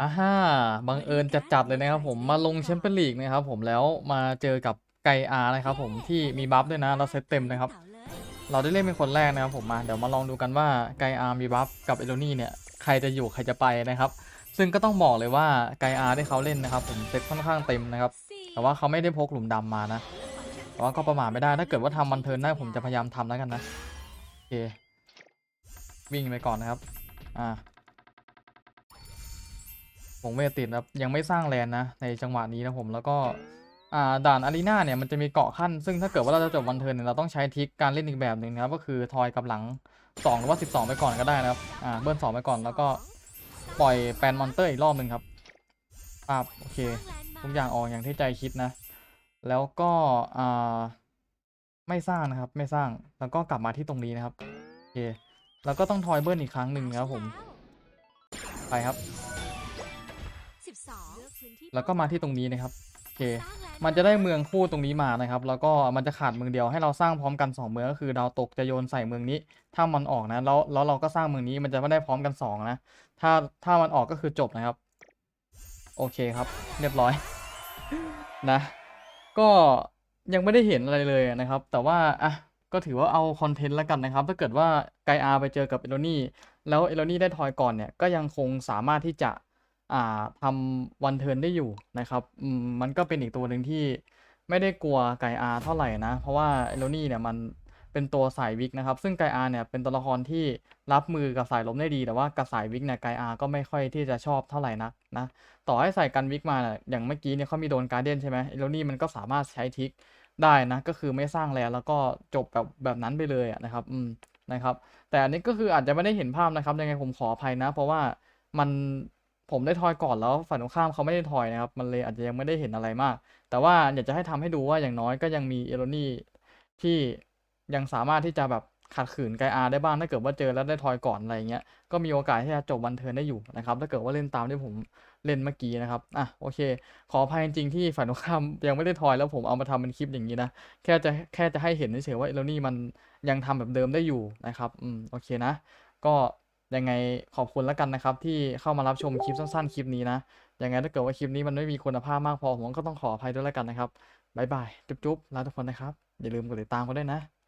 อ่าฮ่าบังเอิญจัดๆเลยนะครับผมมาลงแชมเปี้ยนลีกนะครับผมแล้วมาเจอกับไกอาร์นะครับผมที่มีบัฟด้วยนะเราเซตเต็มนะครับ เราได้เล่นเป็นคนแรกนะครับผมมาเดี๋ยวมาลองดูกันว่าไกอาร์มีบัฟกับเอโรนี่เนี่ยใครจะอยู่ใครจะไปนะครับ ซึ่งก็ต้องบอกเลยว่าไกอาร์ที่เขาเล่นนะครับ ผมเซตค่อนข้างเต็มนะครับแต่ว่าเขาไม่ได้พกหลุมดำมานะแต่ว่าก็ประมาทไม่ได้ถ้าเกิดว่าทำมันเทิร์นได้ผมจะพยายามทำแล้วกันนะโอเควิ่งไปก่อนนะครับอ่า วงเวทติดนะครับยังไม่สร้างแลนนะในจังหวะนี้นะผมแล้วก็อ่าด่านอารีนาเนี่ยมันจะมีเกาะขั้น ซึ่งถ้าเกิดว่าเราจะจบวันเทิร์นเนี่ยเราต้องใช้ทิกการเล่นอีกแบบหนึ่งนะครับก็คือทอยกับหลัง 2 หรือว่า 12 ไปก่อนก็ได้นะครับอ่าเบิ้ล2ไปก่อนแล้วก็ปล่อยแปนมอนเตอร์อีกรอบหนึ่งครับปาโอเคทุกอย่างออกอย่างที่ใจคิดนะ แล้วก็อ่าไม่สร้างนะครับไม่สร้างแล้วก็กลับมาที่ตรงนี้นะครับโอเคแล้วก็ต้องทอยเบิ้ลอีกครั้งหนึ่งครับผมไปครับ แล้วก็มาที่ตรงนี้นะครับโอเคมันจะได้เมืองคู่ตรงนี้มานะครับ แล้วก็มันจะขาดเมืองเดียวให้เราสร้างพร้อมกัน 2 เมืองก็คือดาวตกจะโยนใส่เมืองนี้ ถ้ามันออกนะแล้วแล้วเราก็สร้างเมืองนี้มันจะไม่ได้พร้อมกัน 2 นะ ถ้าถ้ามันออกก็คือจบนะครับ โอเคครับ เรียบร้อยนะ ก็ยังไม่ได้เห็นอะไรเลยนะครับ แต่ว่าอะก็ถือว่าเอาคอนเทนต์แล้วกันนะครับ ถ้าเกิดว่าไกอาไปเจอกับเอโรนี่แล้วเอโรนี่ได้ทอยก่อนเนี่ยก็ยังคงสามารถที่จะ อ่าทำวันเทิร์นได้อยู่นะครับอืมมันก็เป็นอีกตัวหนึ่งที่ไม่ได้กลัวไกอาเท่าไหร่นะ เพราะว่าเอโรนี่เนี่ยมันเป็นตัวสายวิกนะครับ ซึ่งไกอาเนี่ยเป็นตัวละครที่รับมือกับสายล้มได้ดี แต่ว่ากับสายวิกเนี่ยไกอาก็ไม่ค่อยที่จะชอบเท่าไหร่นักนะ ต่อให้ใส่กันวิกมาเนี่ยอย่างเมื่อกี้เนี่ยเขามีโดนการเดียนใช่ไหมเอโรนี่มันก็สามารถใช้ทิกได้นะ ก็คือไม่สร้างแลนแล้วก็จบแบบแบบนั้นไปเลยนะครับ อืมนะครับ แต่อันนี้ก็คืออาจจะไม่ได้เห็นภาพนะครับยังไงผมขออภัยนะ เพราะว่ามัน ผมได้ทอยก่อนแล้วฝ่ายตรงข้ามเขาไม่ได้ทอยนะครับ มันเลยอาจจะยังไม่ได้เห็นอะไรมาก แต่ว่าอยากจะให้ทำให้ดูว่าอย่างน้อยก็ยังมีเอโรนี่ที่ยังสามารถที่จะแบบขัดขืนไกอาได้บ้างถ้าเกิดว่าเจอแล้วได้ทอยก่อนอะไรเงี้ยก็มีโอกาสที่จะจบวันเทิร์นได้อยู่นะครับถ้าเกิดว่าเล่นตามที่ผมเล่นเมื่อกี้นะครับอะโอเค ขออภัยจริงๆที่ฝ่ายตรงข้ามยังไม่ได้ทอยแล้วผมเอามาทำเป็นคลิปอย่างนี้นะแค่จะแค่จะให้เห็นเฉยๆว่าเอโรนี่มันยังทำแบบเดิมได้อยู่นะครับอืมโอเคนะ ก็ ยังไงขอบคุณแล้วกันนะครับ ที่เข้ามารับชมคลิปสั้นๆคลิปนี้นะยังไงถ้าเกิดว่าคลิปนี้มันไม่มีคุณภาพมากพอผมก็ต้องขออภัยด้วยแล้วกันนะครับบายบายจุ๊บๆลาทุกคนนะครับอย่าลืมกดติดตามกันด้วยนะ